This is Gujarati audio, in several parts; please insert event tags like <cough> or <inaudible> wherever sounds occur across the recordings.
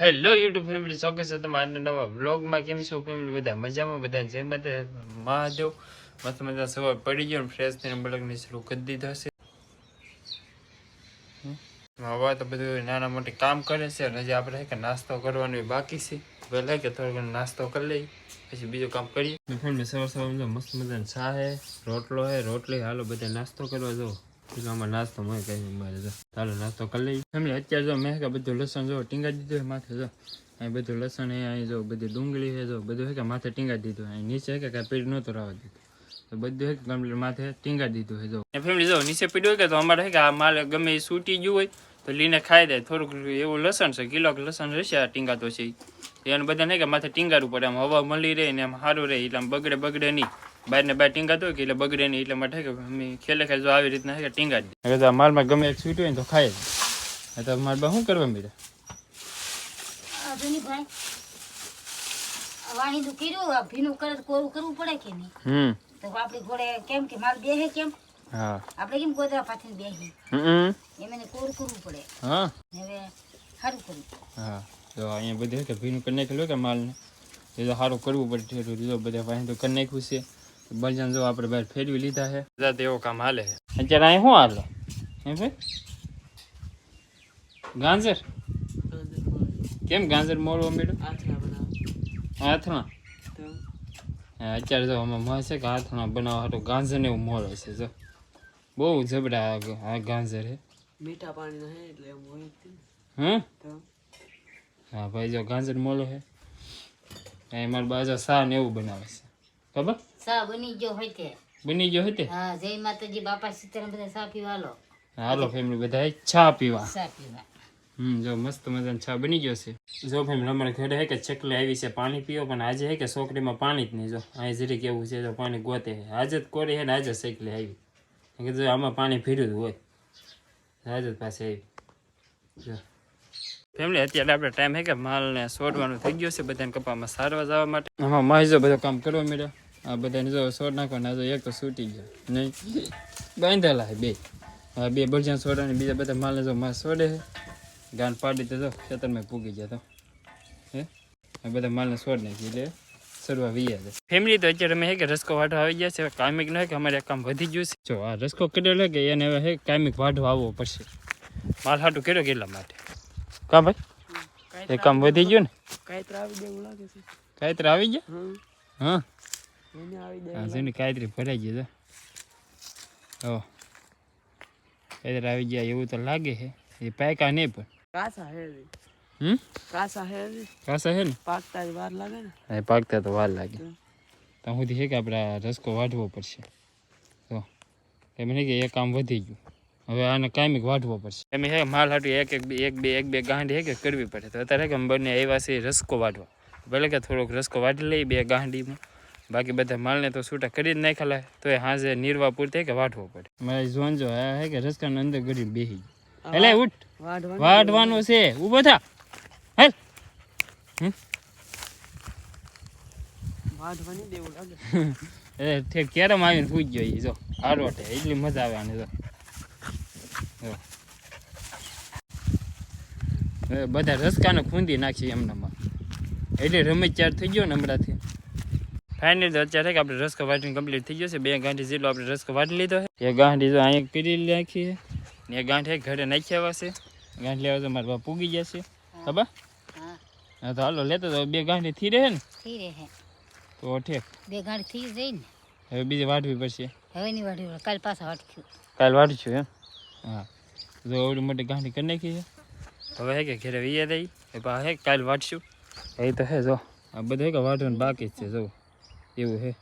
હેલો યુટ્યુબ ફેમિલી ચોક્કસ છે તમારા નવા વ્લોગમાં કેમ છો ફેમિલી બધા મજામાં બધા જય માતા મહાદેવ મસ્ત મજા સવાર પડી ગયો ફ્રેશ થઈને બ્લોગને શરૂ કરી દીધા છે હવે તો બધું નાના મોટી કામ કરે છે અને હજી આપણે કે નાસ્તો કરવાનો બાકી છે પહેલાં કે થોડો ઘણો નાસ્તો કરી લઈ પછી બીજું કામ કરીએ ફેમિલી સવાર સવાર મસ્ત મજાની ચા હે રોટલો હે રોટલી હાલો બધા નાસ્તો કરવા જાઓ કિલોમાં નાસ્તો મળે કઈ મારે જો નાસ્તો કરી લઈએ એમને અત્યારે જો મેં કે બધું લસણ જો ટીંગા દીધું છે માથે જો અહીં બધું લસણ એ અહીં જો બધી ડુંગળી છે જો બધું હે કે માથે ટીંગા દીધું અહીં નીચે કે કાંઈ પીડ નહોતું રાવા દીધું તો બધું હે કે કમ્પ્લીટ માથે ટીંગા દીધું હોય જો ફેમિલી જો નીચે પીડ હોય કે તો અમારે હે કે આ માલ ગમે એ સૂટી ગયું હોય તો લીને ખાઈ દે થોડુંક એવું લસણ છે કિલો લસણ રહેશે આ ટીંગા તો છે એને બધાને કે માથે ટીંગારું પડે આમ હવા મળી રહે ને આમ સારું રહે એટલે આમ બગડે બગડે નહીં બાઈને બેટિંગ કાતો કે એટલે બગડે ને એટલે માથે કે અમે ખેલે ખેલે જો આવી રીત ના કે ટીંગા દે એટલે માલ માં ગમે એક સૂટ્યો ને તો ખાય આ તો માર બા શું કરવા મિરે આ દેની ભાઈ અવાણી દુખિરું અભી નું કરત કોરું કરવું પડે કે નહીં હ તો આપડી ઘોડે કેમ કે માર બેહે કેમ હા આપણે કેમ કોત પાથી બેહી હમ એમેને કોર કરવું પડે હા હવે હારું કરવું હા જો આયા બધી હે કે ભીનું કરી નાખ્યું કે માલ એ તો હારું કરવું પડે તો જો બધા પાહી તો કરી નાખ્યું છે બળજાન જો આપણે બહાર ફેરવી લીધા છે બધા તેવો કામ હાલે છે અત્યારે અહીં શું હાલે હે ભાઈ ગાંજર કેમ ગાંજર મોળવો મેળો હાથણા અત્યારે જો અમે મળશે કે હાથણા બનાવવા તો ગાંજર ને એવું મોળો છે જો બહુ જબડા આ ગાંજર હે મીઠા પાણી હે એટલે એમ હોય હે હા ભાઈ જો ગાંજર મોળો હે એ મારા બાજા સા ને એવું બનાવે છે ખબર સા બની ગયો હોય તે બની ગયો હોય તે હા જય માતાજી બાપા સીતારામ બધા સા પીવા લો હાલો ફેમિલી બધા ચા પીવા ચા પીવા હમ જો મસ્ત મજાનો ચા બની ગયો છે જો ફેમિલી અમારે ઘરે હે કે ચકલી આવી છે પાણી પીવો પણ આજે હે કે છોકરીમાં પાણી જ નહીં જો અહીં જરીક એવું છે જો પાણી ગોતે છે આજે જ કોરી હે ને આજે ચકલી આવી કીધું આમાં પાણી ભીડ્યું જ હોય રાજત પાસે આવી જો ફેમિલી અત્યારે આપણે ટાઈમ હે કે માલને છોડવાનું થઈ ગયો છે બધાને કપામાં સારવા જવા માટે આમાં માહિજો બધો કામ કરવા મળ્યો આ બધાને જો સોડ નાખવાના જો એક તો છૂટી ગયો નહીં બાંધેલા હે બે હા બે બળજાન સોડા ને બીજા બધા માલને જો માસ છોડે છે ગાન પાડી તો જો ખેતરમાં પૂગી ગયા તો હે આ બધા માલને સોડ નાખી એટલે શરૂઆત વિયા છે ફેમિલી તો અત્યારે અમે હે કે રસ્કો વાઢો આવી ગયા છે કામિક ન કે અમારે કામ વધી ગયું છે જો આ રસ્કો કેટલો કે એને હવે હે કામિક વાઢો આવવો પડશે માલ સાટું કેટલો કેટલા માટે કા ભાઈ એ કામ વધી ગયું ને કાયતરા આવી ગયા એવું લાગે છે કાયતર આવી ગયા હા હા જૂની કાયતરી ભરાઈ ગઈ છે હો કાયતર આવી ગયા એવું તો લાગે છે એ પાકા નહીં પણ કાસા હે હમ કાસા હે કાસા હે ને પાકતા વાર લાગે ને હા પાકતા તો વાર લાગે તો સુધી છે કે આપણે રસકો વાઢવો પડશે તો એમ નહીં કે એક કામ વધી ગયું હવે આને કાયમિક વાઢવો પડશે એમ હે માલ હાટું એક એક બે એક બે એક બે ગાંઠ હે કે કરવી પડે તો અત્યારે કે બંને આવ્યા છે રસકો વાઢવા ભલે કે થોડોક રસકો વાઢી લઈ બે ગાંઠીમાં બાકી બધા માલને તો છૂટા કરી જ નાખેલા તો એ હાજે નીરવા પૂરતે કે વાટવો પડે મારે જોંજો આ હે કે રસકાન અંદર ગરી બેહી એટલે ઉઠ વાટવાનો છે ઊભો થા હેલ વાટવાની દેવું લાગે <laughs> એ ઠેક કેરમ આવીને પૂજ ગયો ઈ જો આડોટે એટલી મજા આવે આને તો બધા રસકાને ખૂંદી નાખી એમનામાં એટલે રમત ચાર થઈ ગયો ને હમણાંથી ફાઇનલી અત્યારે કે આપણે રસ વાટીને કમ્પ્લીટ થઈ ગયો છે બે ગાંઠી જેટલો આપણે રસ વાટી લીધો છે એ ગાંઠી તો અહીંયા પીરી નાખી ને એ ગાંઠે ઘરે નાખી આવ્યા છે ગાંઠ લેવા તો મારા બાપ પૂગી ગયા છે ખબર હા તો હાલો લેતો તો બે ગાંઠી થી રહે ને થી રહે તો ઠેક બે ગાંઠી થી જઈ ને હવે બીજી વાટવી પડશે હવે નહીં વાટવી કાલ પાછા વાટશું કાલ વાટશું એમ હા તો એવડી મોટી ગાંઠી કરી નાખી છે હવે હે કે ઘરે વૈયા દઈ એ પા હે કાલ વાટશું એ તો હે જો આ બધું કે વાટવાનું બાકી જ છે જો એવું હે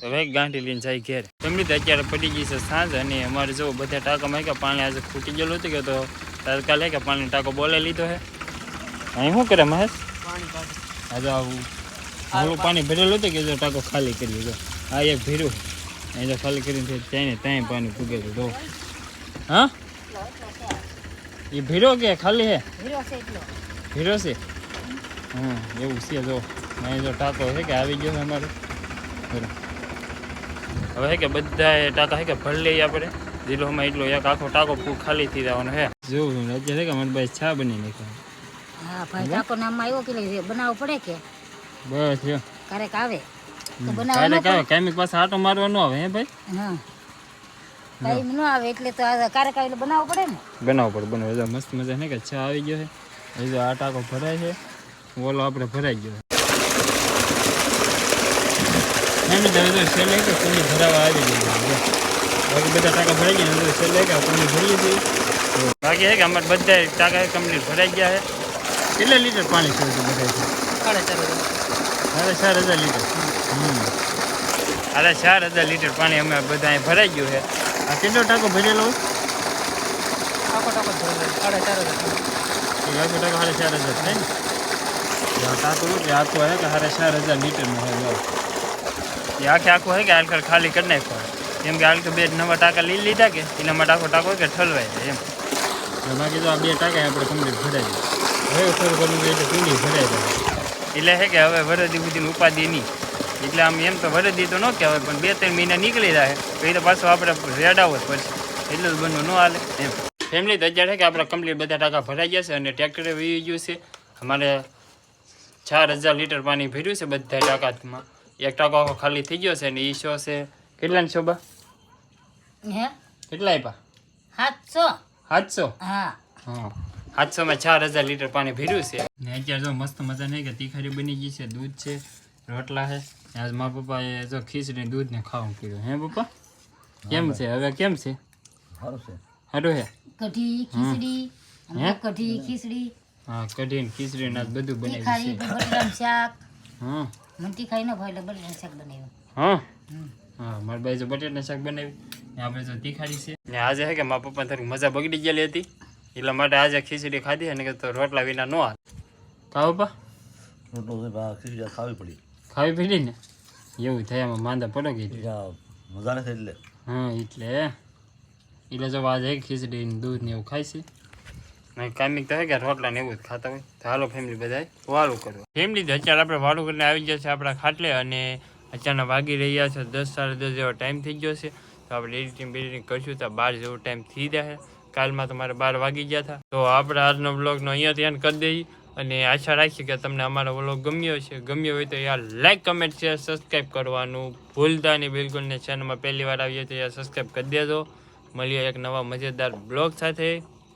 તો એક ગાંડી લઈને જાય ઘેર તમી તો આખરે પડી ગઈ છે સાંજ અને અમારે જો બધા ટાકો માં કે પાણી આજે ખૂટી જ ગેલું હતું કે તો સરકાર લે કે પાણી ટાકો બોલે લીધો છે અહી શું કરે મહેશ પાણી પાણી આજાવું અમારો પાણી ભરેલો હતો કે જો ટાકો ખાલી કરી જો આ એક ભીરો અહી જો ફલ કરી છે તૈને તૈ પાણી ખૂટે જો હં એ ભીરો કે ખાલી હે ભીરો છે જો ભીરો છે હ એવું છે જો અહીં ટાંકો આવી ગયો અમારે હવે કે બધા ટાંકા છે કે ભરી આપણે એટલો એક આખો ટાંકો ખાલી છા બની નાખ્યો પડે કેમિક પાસે આટો મારવા નો આવે હે ભાઈ હા આવે એટલે તો પડે ને બનાવવો પડે બનાવો મસ્ત મજા ને કે ચા આવી ગયો છે આ ટાકો ભરાય છે ઓલો આપડે ભરાઈ ગયો એની અંદર સેલ એક કોની ભરાવા આવી ગઈ બાકી બધા ટાકા ભરાઈ ગયા અંદર સેલ એક કોની ભરી હતી બાકી છે કે અમારે બધા ટાકા કમ્પ્લીટ ભરાઈ ગયા છે કેટલા લીટર પાણી છે બધા સાડા ચાર હજાર લીટર સાડા ચાર હજાર લીટર પાણી અમે બધા અહીં ભરાઈ ગયું છે આ કેટલો ટાકો ભરેલો આખો ટાકો સાડા ચાર હજાર આખો ટાકો સાડા ચાર હજાર થાય ને ટાકો કે આખો હે કે સાડા ચાર હજાર લીટરનો હોય એ આખે આખું હોય કે આલકર ખાલી કરી નાખવા એમ કે આલકર બે નવા ટાંકા લઈ લીધા કે એટલા માટે ટાકો કે ઠલવાય જાય એમ બાકી તો આ બે ટાંકા આપણે કમ્પ્લીટ ભરાઈ જાય હવે થોડું ઘણું એટલે ચૂંડી ભરાઈ જાય એટલે હે કે હવે વરદી સુધીની ઉપાધિ નહીં એટલે આમ એમ તો વરદી તો ન હવે પણ બે ત્રણ મહિના નીકળી જાય તો એ તો પાછું આપણે રેડાવો જ પડશે એટલું જ બનવું ન હાલે એમ ફેમિલી તો અત્યારે કે આપણે કમ્પ્લીટ બધા ટાંકા ભરાઈ જશે અને ટ્રેક્ટરે વી ગયું છે અમારે ચાર હજાર લીટર પાણી ભર્યું છે બધા ટાંકામાં એક ટાંકો આખો ખાલી થઈ ગયો છે ને ઈ શો છે કેટલા ને શોભા હે કેટલા આપ્યા સાતસો સાતસો હા સાતસો માં ચાર હજાર લીટર પાણી ભર્યું છે ને અત્યારે જો મસ્ત મજા નહીં કે તીખારી બની ગઈ છે દૂધ છે રોટલા છે આજ મા પપ્પાએ જો ખીચડી દૂધ ને ખાવું કર્યું હે પપ્પા કેમ છે હવે કેમ છે સારું છે સારું હે કઢી ખીચડી હે કઢી ખીચડી હા કઢી ને ખીચડી ને બધું બનાવી છે શાક હા મુંતી ખાઈને ભાઈ બટેટા શાક બનાવ્યું હા હા મારી બાઈ જો બટેટા શાક બનાવ્યું આપણે તો તીખાડી છે ને આજે હે કે મારા પપ્પા તારી મજા બગડી ગયેલી હતી એટલા માટે આજે ખીચડી ખાધી અને તો રોટલા વિના ન હાલ ખાવ પા રોટલો ખીચડી ખાવી પડી ખાવી પડી ને એવું થાય એમાં માંદા પડો કે મજા નથી એટલે હા એટલે એટલે જો આજે ખીચડી દૂધ ને એવું ખાય છે કામિક થાય કે રોટલા ને એવું જ ખાતા હોય તો હાલો ફેમિલી બધા વાળું કરો ફેમિલી તો અત્યારે આપણે વાળું કરીને આવી જશે છે આપણા ખાટલે અને અચાનક વાગી રહ્યા છે દસ સાડા દસ જેવો ટાઈમ થઈ ગયો છે તો આપણે એડિટિંગ બેડિટિંગ કરશું તો બાર જેવો ટાઈમ થઈ જાય કાલમાં તમારે બાર વાગી ગયા હતા તો આપણે આજનો બ્લોગનો અહીંયા ધ્યાન કરી દઈએ અને આશા રાખીએ કે તમને અમારો બ્લોગ ગમ્યો છે ગમ્યો હોય તો યાર લાઇક કમેન્ટ શેર સબસ્ક્રાઈબ કરવાનું ભૂલતા નહીં બિલકુલ ને ચેનલમાં પહેલી વાર આવીએ તો યાર સબસ્ક્રાઈબ કરી દેજો મળીએ એક નવા મજેદાર બ્લોગ સાથે